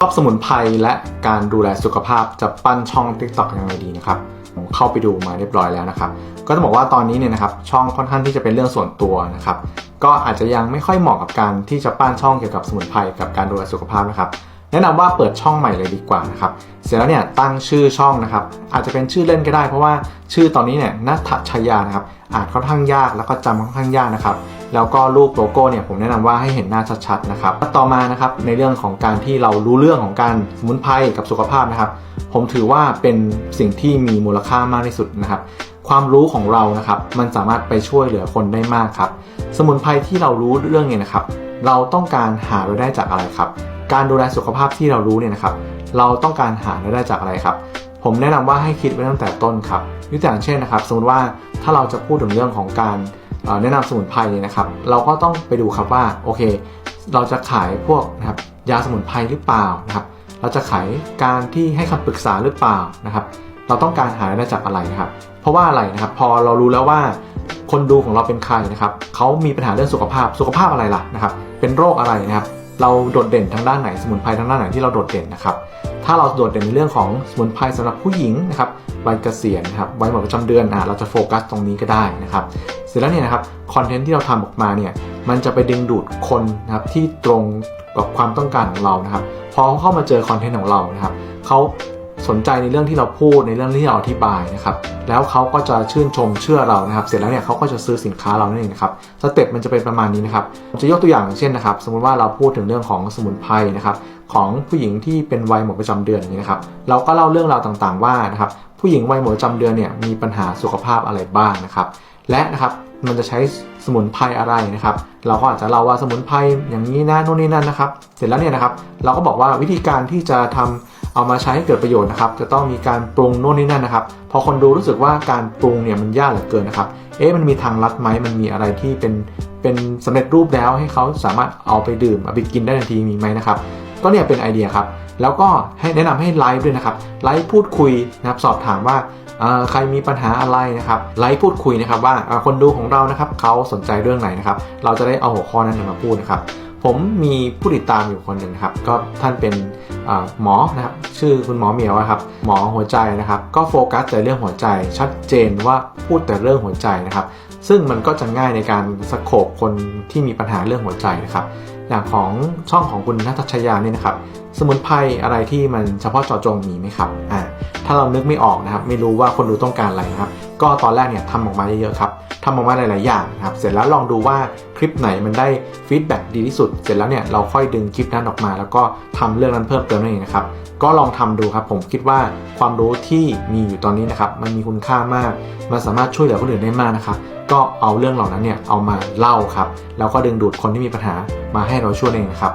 ชอบสมุนไพรและการดูแลสุขภาพจะปั้นช่อง TikTok ยังไงดีนะครับผมเข้าไปดูมาเรียบร้อยแล้วนะครับ ก็ต้องบอกว่าตอนนี้เนี่ยนะครับช่องค่อนข้างที่จะเป็นเรื่องส่วนตัวนะครับ ก็อาจจะยังไม่ค่อยเหมาะกับการที่จะปั้นช่องเกี่ยวกับสมุนไพรกับการดูแลสุขภาพนะครับ แนะนำว่าเปิดช่องใหม่เลยดีกว่านะครับ เสร็จแล้วเนี่ยตั้งชื่อช่องนะครับ อาจจะเป็นชื่อเล่นก็ได้ เพราะว่าชื่อตอนนี้เนี่ยนัทชยานะครับอ่านค่อนข้างยากแล้วก็จำค่อนข้างยากนะครับ แล้วก็รูปโลโก้เนี่ยผมแนะนำว่าให้เห็นหน้าชัดๆนะครับ ต่อมานะครับในเรื่องของการที่เรารู้เรื่องของการสมุนไพรกับสุขภาพนะครับ ผมถือว่าเป็นสิ่งที่มีมูลค่ามากที่สุดนะครับความรู้ของเรานะครับ มันสามารถไปช่วยเหลือคนได้มากครับ สมุนไพรที่เรารู้เรื่องเนี่ยนะครับ เราต้องการหารายได้จากอะไรครับ การดูแลสุขภาพที่เรารู้เนี่ยนะครับ เราต้องการหารายได้จากอะไรครับ ผมแนะนำว่าให้คิดไว้ตั้งแต่ต้นครับยกตัวอย่างเช่นนะครับ สมมติว่าถ้าเราจะพูดถึงเรื่องของการแนะนำสมุนไพรเนี่ยนะครับ เราก็ต้องไปดูครับว่าโอเค เราจะขายพวกนะครับยาสมุนไพรหรือเปล่านะครับ เราจะขายการที่ให้คำปรึกษาหรือเปล่านะครับ เราต้องการหารายได้จากอะไรนะครับ เพราะว่าอะไรนะครับ พอเรารู้แล้วว่าคนดูของเราเป็นใครนะครับเขามีปัญหาเรื่องสุขภาพ สุขภาพอะไรล่ะนะครับ เป็นโรคอะไรนะครับ เราโดดเด่นทางด้านไหนสมุนไพรทางด้านไหนที่เราโดดเด่นนะครับ ถ้าเราโดดเด่นในเรื่องของสมุนไพรสำหรับผู้หญิงนะครับวัยเกษียณนะครับวัยหมดประจำเดือนอะเราจะโฟกัสตรงนี้ก็ได้นะครับ เสร็จแล้วเนี่ยนะครับคอนเทนต์ที่เราทำออกมาเนี่ยมันจะไปดึงดูดคนนะครับที่ตรงกับความต้องการของเรานะครับพอเขาเข้ามาเจอคอนเทนต์ของเรานะครับเขา สนใจในเรื่องที่เราพูดในเรื่องที่เราอธิบายนะครับแล้วเขาก็จะชื่นชมเชื่อเรานะครับ เสร็จแล้วเนี่ยเขาก็จะซื้อสินค้าเรานั่นเองนะครับสเต็ปมันจะเป็นประมาณนี้นะครับผมจะยกตัวอย่างเช่นนะครับ สมมุติว่าเราพูดถึงเรื่องของสมุนไพรนะครับของผู้หญิงที่เป็นวัยหมดประจำเดือนอย่างนี้นะครับเราก็เล่าเรื่องราวต่างๆว่านะครับผู้หญิงวัยหมดประจำเดือนเนี่ยมีปัญหาสุขภาพอะไรบ้างนะครับและนะครับมันจะใช้สมุนไพรอะไรนะครับ เราก็อาจจะเล่าว่าสมุนไพรอย่างนี้นะโน่นนี่นั่นนะครับ เสร็จแล้วเนี่ยนะครับ เราก็บอกว่าวิธีการที่จะทำ เอามาใช้ให้เกิดประโยชน์นะครับ จะต้องมีการปรุงโน่นนี่นั่นนะครับ พอคนดูรู้สึกว่าการปรุงเนี่ยมันยากเหลือเกินนะครับ เอ๊ะมันมีทางลัดไหมมันมีอะไรที่เป็นเป็นสำเร็จรูปแล้วให้เขาสามารถเอาไปดื่มเอาไปกินได้ทันทีมีไหมนะครับ ก็เนี่ยเป็นไอเดียครับ แล้วก็ให้แนะนำให้ไลฟ์ด้วยนะครับ ไลฟ์พูดคุยนะครับ สอบถามว่าใครมีปัญหาอะไรนะครับ ไลฟ์พูดคุยนะครับว่าคนดูของเรานะครับเขาสนใจเรื่องไหนนะครับ เราจะได้เอาหัวข้อนั้นมาพูดนะครับ ผมมีผู้ติดตามอยู่คนหนึ่งครับ ก็ท่านเป็นหมอนะครับ ชื่อคุณหมอเหมียวครับ หมอหัวใจนะครับ ก็โฟกัสแต่เรื่องหัวใจ ชัดเจนว่าพูดแต่เรื่องหัวใจนะครับ ซึ่งมันก็จะง่ายในการสโคบคนที่มีปัญหาเรื่องหัวใจนะครับ อย่างของช่องของคุณนัทชยาเนี่ยนะครับ สมุนไพรอะไรที่มันเฉพาะเจาะจงมีไหมครับอ่าถ้าเรานึกไม่ออกนะครับ ไม่รู้ว่าคนดูต้องการอะไรนะครับ ก็ตอนแรกเนี่ยทำออกมาเยอะๆครับทำออกมาหลาย ๆ อย่างนะครับ เสร็จแล้วลองดูว่าคลิปไหนมันได้ฟีดแบ็กดีที่สุด เสร็จแล้วเนี่ยเราค่อยดึงคลิปนั้นออกมา แล้วก็ทำเรื่องนั้นเพิ่มเติมนั่นเองนะครับ ก็ลองทำดูครับ ผมคิดว่าความรู้ที่มีอยู่ตอนนี้นะครับ มันมีคุณค่ามาก มันสามารถช่วยเหลือคนอื่นได้มากนะครับ ก็เอาเรื่องเหล่านั้นเนี่ยเอามาเล่าครับ แล้วก็ดึงดูดคนที่มีปัญหามาให้เราช่วยเองครับ